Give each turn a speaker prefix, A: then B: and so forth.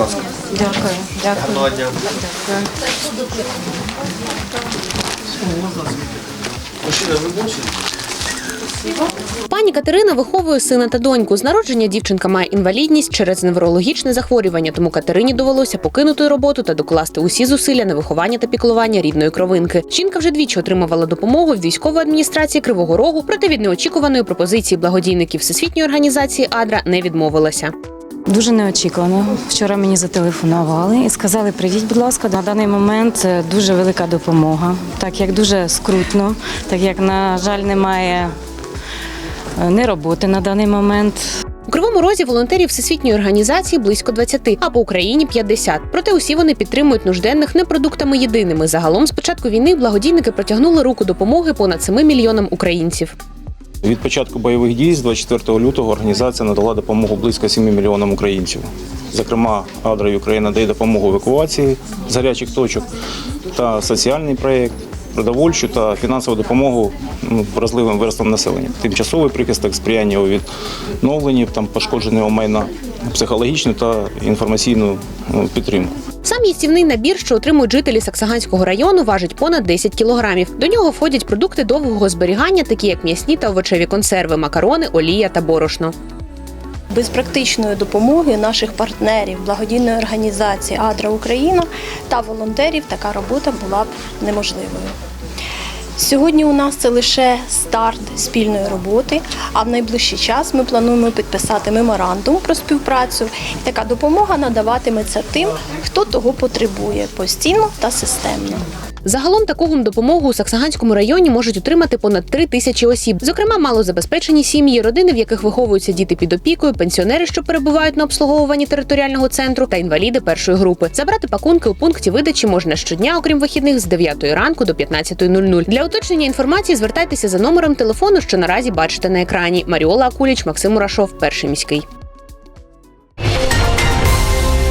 A: ласка.
B: Дякую, дякую.
A: Гарного дня. Ви бачите?
C: Пані Катерина виховує сина та доньку. З народження дівчинка має інвалідність через неврологічне захворювання, тому Катерині довелося покинути роботу та докласти усі зусилля на виховання та піклування рідної кровинки. Жінка вже двічі отримувала допомогу від військової адміністрації Кривого Рогу, проте від неочікуваної пропозиції благодійників Всесвітньої організації Адра не відмовилася.
B: Дуже неочікувано. Вчора мені зателефонували і сказали: Привіт, будь ласка, на даний момент дуже велика допомога, так як дуже скрутно, так як, на жаль, немає е, ні роботи на даний момент.
C: У Кривому Розі волонтерів Всесвітньої організації близько 20, а по Україні 50. Проте усі вони підтримують нужденних не продуктами єдиними. Загалом з початку війни благодійники протягнули руку допомоги понад 7 мільйонам українців.
D: Від початку бойових дій з 24 лютого організація надала допомогу близько 7 мільйонам українців. Зокрема, Адра Україна дає допомогу евакуації з гарячих точок та соціальний проєкт, продовольчу та фінансову допомогу ну, вразливим верствам населення, тимчасовий прихисток, сприяння у відновленні там пошкодженого майна, психологічну та інформаційну ну, підтримку.
C: Сам їстівний набір, що отримують жителі Саксаганського району, важить понад 10 кілограмів. До нього входять продукти довгого зберігання, такі як м'ясні та овочеві консерви, макарони, олія та борошно.
E: Без практичної допомоги наших партнерів, благодійної організації Адра Україна та волонтерів така робота була б неможливою. Сьогодні у нас це лише старт спільної роботи, а в найближчий час ми плануємо підписати меморандум про співпрацю. Така допомога надаватиметься тим, хто того потребує постійно та системно.
C: Загалом таку допомогу у Саксаганському районі можуть отримати понад три тисячі осіб. Зокрема, малозабезпечені сім'ї, родини, в яких виховуються діти під опікою, пенсіонери, що перебувають на обслуговуванні територіального центру, та інваліди першої групи. Забрати пакунки у пункті видачі можна щодня, окрім вихідних, з 9 ранку до 15.00. Для уточнення інформації звертайтеся за номером телефону, що наразі бачите на екрані. Маріола Акуліч, Максим Мурашов, перший міський.